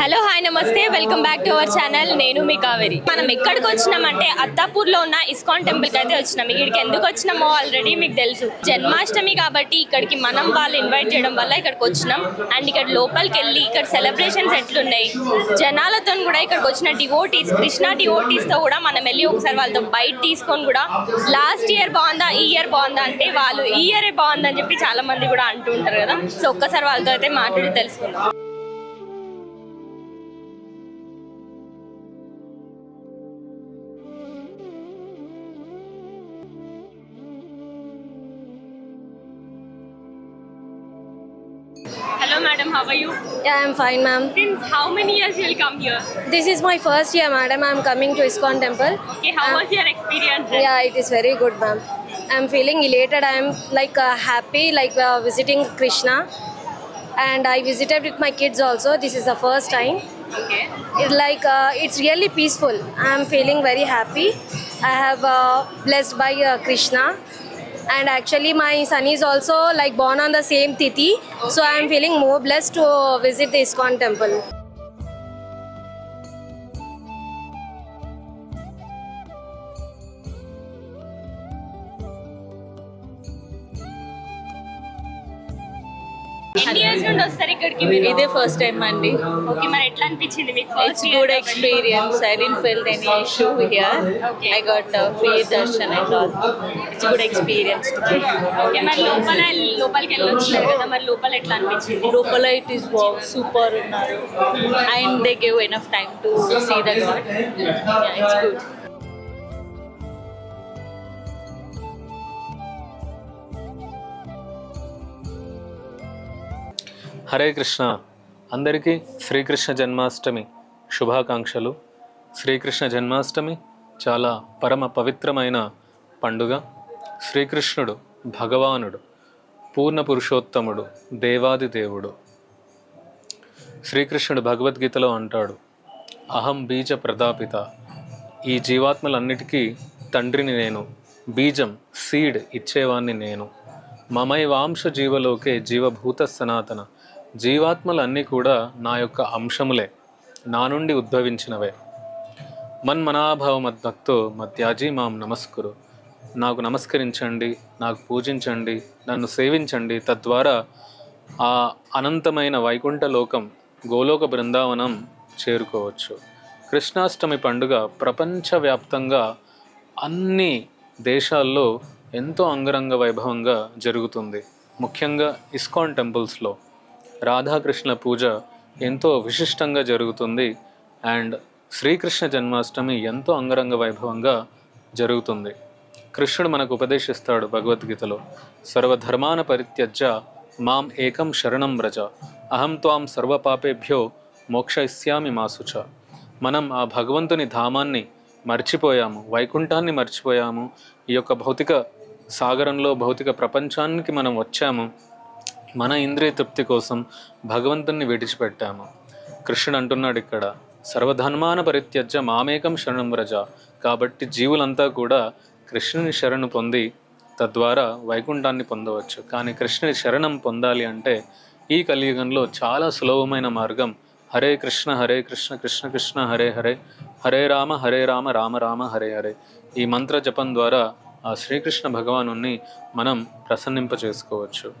Hello hi నమస్తే. Welcome back to our channel నేను మీ కావేరి. మనం ఎక్కడికి వచ్చినామంటే అత్తాపూర్లో ఉన్న ఇస్కాన్ టెంపుల్కి అయితే వచ్చినాం. ఇక్కడికి ఎందుకు వచ్చినామో ఆల్రెడీ మీకు తెలుసు. జన్మాష్టమి కాబట్టి ఇక్కడికి మనం వాళ్ళు ఇన్వైట్ చేయడం వల్ల ఇక్కడికి వచ్చినాం. అండ్ ఇక్కడ లోపలికి వెళ్ళి ఇక్కడ సెలబ్రేషన్స్ ఎట్లున్నాయి? జనాలతో కూడా ఇక్కడికి వచ్చిన డివోటీస్ కృష్ణ డివోటీస్తో కూడా మనం వెళ్ళి ఒకసారి వాళ్ళతో బయట తీసుకొని కూడా లాస్ట్ ఇయర్ బాగుందా ఈ ఇయర్ బాగుందా అంటే వాళ్ళు ఈ ఇయరే బాగుందని చెప్పి చాలా మంది కూడా అంటూ ఉంటారు కదా. సో ఒక్కసారి వాళ్ళతో అయితే మాట్లాడి తెలుసుకుందాం. Madam. How are you? Yeah, I'm fine, ma'am. Since how many years you'll come here? This is my first year, madam. I'm coming to ISKCON temple. Okay, how was your experience? there? Yeah, it is very good, ma'am. I'm feeling elated. I'm like uh, happy, like uh, visiting Krishna. And I visited with my kids also. This is the first time. Okay. It's like uh, it's really peaceful. I'm feeling very happy. I have uh, blessed by uh, Krishna. And actually, my son is also like born on the same tithi. So I'm feeling more blessed to visit the ISKCON temple. ఎన్ని years నుండి వస్తారు ఇక్కడికి మీరు? ఇదే first time అండి. Okay మరి ఎట్లా అనిపించింది మీకు it's good experience I didn't felt any issue here Okay. I got free darshan and all it's good experience okay మరి లోపల లోపలికి వెళ్ళొచ్చున్నారు కదా మరి లోపల ఎట్లా అనిపించింది? లోపల ఇట్ ఈస్ సూపర్ ఉన్నారు. And they give enough time to see the God it's good Hare Krishna. అందరికీ శ్రీకృష్ణ జన్మాష్టమి శుభాకాంక్షలు. శ్రీకృష్ణ జన్మాష్టమి చాలా పరమ పవిత్రమైన పండుగ. శ్రీకృష్ణుడు భగవానుడు పూర్ణ పురుషోత్తముడు దేవాది దేవుడు. శ్రీకృష్ణుడు భగవద్గీతలో అంటాడు అహం బీజ ప్రదాపిత. ఈ జీవాత్మలన్నిటికీ తండ్రిని నేను బీజం సీడ్ ఇచ్చేవాణ్ణి నేను. మమైవాంశ జీవలోకే జీవభూత సనాతన. జీవాత్మలన్నీ కూడా నా యొక్క అంశములే నా నుండి ఉద్భవించినవే. మన్మనాభావ మద్భక్తో మధ్యాజీ మాం నమస్కురు. నాకు నమస్కరించండి నాకు పూజించండి నన్ను సేవించండి తద్వారా ఆ అనంతమైన వైకుంఠ లోకం గోలోక బృందావనం చేరుకోవచ్చు. కృష్ణాష్టమి పండుగ ప్రపంచవ్యాప్తంగా అన్ని దేశాల్లో ఎంతో అంగరంగ వైభవంగా జరుగుతుంది. ముఖ్యంగా ఇస్కాన్ టెంపుల్స్లో. రాధాకృష్ణ పూజ ఎంతో విశిష్టంగా జరుగుతుంది. అండ్ శ్రీకృష్ణ జన్మాష్టమి ఎంతో అంగరంగ వైభవంగా జరుగుతుంది. కృష్ణుడు మనకు ఉపదేశిస్తాడు భగవద్గీతలో సర్వధర్మాన పరిత్యజ్య మాం ఏకం శరణం వ్రజ అహం త్వాం సర్వపాపేభ్యో మోక్షయిష్యామి మాసుచ మనం ఆ భగవంతుని ధామాన్ని మర్చిపోయాము వైకుంఠాన్ని మర్చిపోయాము. ఈ యొక్క భౌతిక సాగరంలో భౌతిక ప్రపంచానికి మనం వచ్చాము. మన ఇంద్రియ తృప్తి కోసం భగవంతుణ్ణి విడిచిపెట్టాము. కృష్ణుడు అంటున్నాడు ఇక్కడ సర్వధర్మాన పరిత్యజ్య మామేకం శరణం వ్రజ. కాబట్టి జీవులంతా కూడా కృష్ణుని శరణు పొంది తద్వారా వైకుంఠాన్ని పొందవచ్చు. కానీ కృష్ణుని శరణం పొందాలి అంటే ఈ కలియుగంలో చాలా సులభమైన మార్గం హరే కృష్ణ హరే కృష్ణ కృష్ణ కృష్ణ హరే హరే హరే రామ హరే రామ రామ రామ హరే హరే. ఈ మంత్ర జపం ద్వారా ఆ శ్రీకృష్ణ భగవాను మనం ప్రసన్నింప చేసుకోవచ్చు